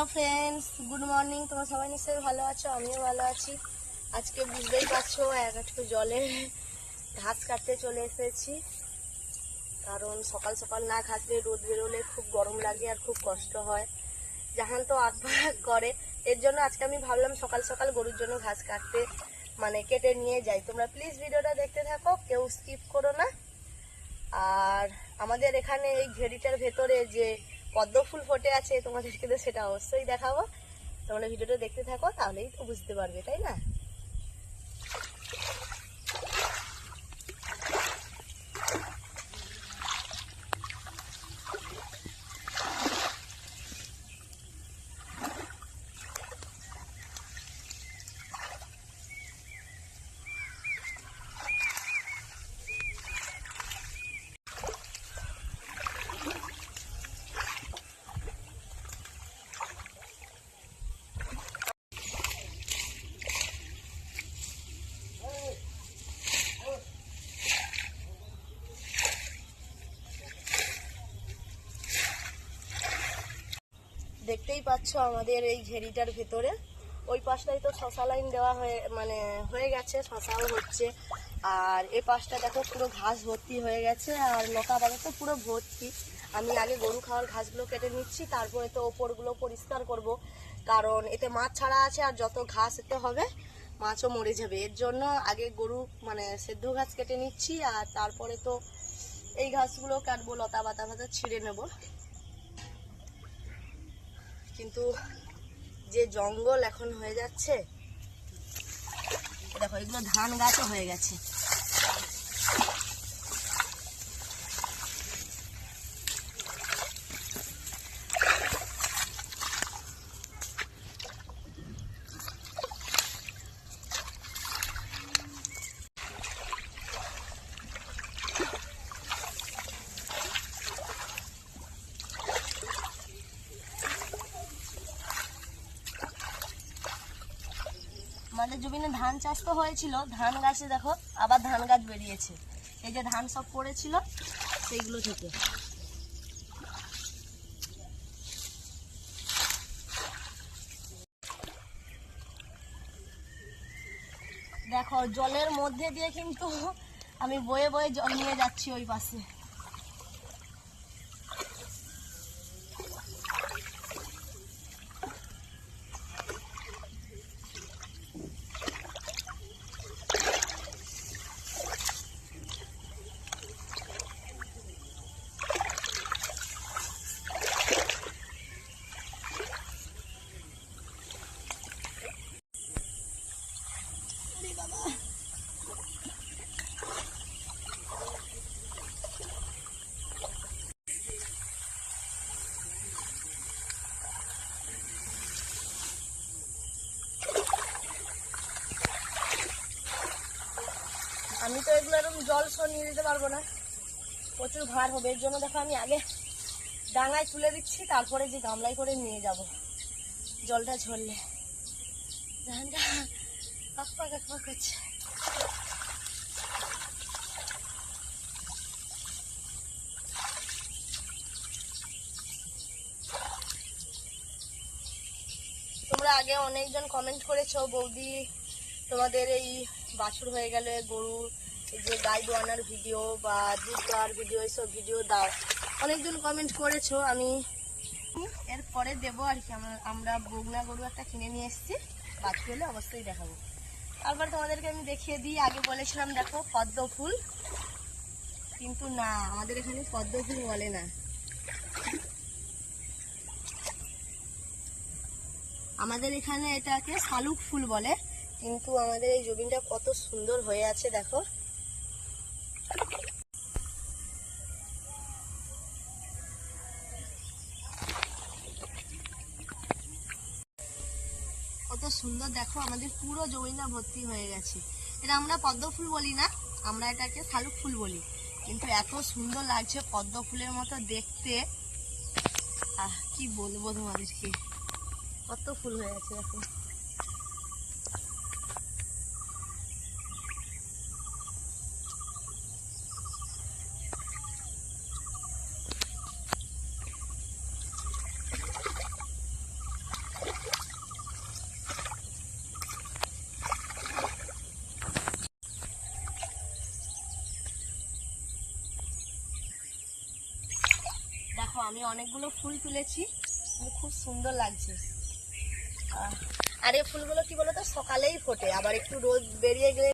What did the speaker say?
Hello friends good morning তোমরা সবাই নিশ্চয়ই ভালো আছো? আমিও ভালো আছি। আজকে বুঝতেই পারছ এক একটু জলে ঘাস কাটতে চলে এসেছি। কারণ সকাল সকাল না ঘাসলে রোদ বেরোলে খুব গরম লাগে আর খুব কষ্ট হয়। জাহান তো আধভাগ করে। এর জন্য আজকে আমি ভাবলাম সকাল সকাল গরুর জন্য ঘাস কাটতে মানে কেটে নিয়ে যাই। তোমরা প্লিজ ভিডিওটা দেখতে থাকো, কেউ স্কিপ করো না। আর আমাদের এখানে এই ঘেরিটার ভেতরে যে পদ্ম ফুল ফোটে আছে তোমাদেরকে তো সেটা অবশ্যই দেখাবো। তোমরা ভিডিওটা দেখতে থাকো, তাহলেই তো বুঝতে পারবে, তাই না? দেখতেই পাচ্ছ আমাদের এই ঘেরিটার ভেতরে। ওই পাশটাই তো শশা লাইন দেওয়া হয়ে মানে হয়ে গেছে, শশাও হচ্ছে। আর এই পাশটা দেখো পুরো ঘাস ভর্তি হয়ে গেছে, আর লতা পাতা তো পুরো ভর্তি। আমি আগে গরু খাওয়ার ঘাসগুলো কেটে নিচ্ছি, তারপরে তো ওপরগুলো পরিষ্কার করব। কারণ এতে মাছ ছাড়া আছে আর যত ঘাস এতে হবে, মাছও মরে যাবে। এর জন্য আগে গরু মানে সেদ্ধ ঘাস কেটে নিচ্ছি, আর তারপরে তো এই ঘাসগুলো কাটবো, লতা পাতা পাতা ছিঁড়ে নেব। কিন্তু যে জঙ্গল এখন হয়ে যাচ্ছে দেখো এগুলো ধান গাছও হয়ে গেছে। আমাদের জমিনে ধান চাষ তো হয়েছিল, ধান গাছে দেখো আবার ধান গাছ বেরিয়েছে। এই যে ধান সব পড়েছিল, সেইগুলো থেকে। দেখো, জলের মধ্যে দিয়ে কিন্তু আমি বয়ে বয়ে জল নিয়ে যাচ্ছি ওই পাশে। আমি তো এগুলো এরকম জল সহ নিয়ে যেতে পারব না। প্রচুর ভার হবে, এর জন্য দেখো আমি আগে ডাঙায় তুলে দিচ্ছি, তারপরে যে গামলায় করে নিয়ে যাব জলটা ঝরলে। করছে। তোমরা আগে অনেকজন কমেন্ট করেছ, বৌদি তোমাদের এই বাছুর হয়ে গেলে গরু যে গাই দোয়ানোর ভিডিও বা দুধ দেওয়ার ভিডিও এইসব ভিডিও দাও। অনেকজন কমেন্ট করেছ, আমি এরপরে দেবো আর কি। আমরা বগনা গরু একটা কিনে নিয়ে এসেছি। বাছুর হলে অবশ্যই দেখাবো। তারপর তোমাদেরকে আমি দেখিয়ে দিই। আগে বলেছিলাম, দেখো, পদ্ম ফুল। কিন্তু না, আমাদের এখানে পদ্ম ফুল বলে না। আমাদের এখানে এটাকে শালুক ফুল বলে। কিন্তু আমাদের এই জমিনটা কত সুন্দর হয়ে আছে, দেখো। কত সুন্দর, দেখো, আমাদের পুরো জমিটা ভর্তি হয়ে গেছে। এটা আমরা পদ্ম ফুল বলি না, আমরা এটাকে শালুক ফুল বলি। কিন্তু এত সুন্দর লাগছে পদ্ম ফুলের মতো দেখতে। আহ, কি বলব তোমাদেরকে? কত ফুল হয়ে আছে, দেখো। আমি অনেকগুলো ফুল তুলেছি। খুব সুন্দর লাগছে। আর এই ফুলগুলো কি বলতো? সকালেই ফোটে। আবার একটু রোদ বেরিয়ে গেলে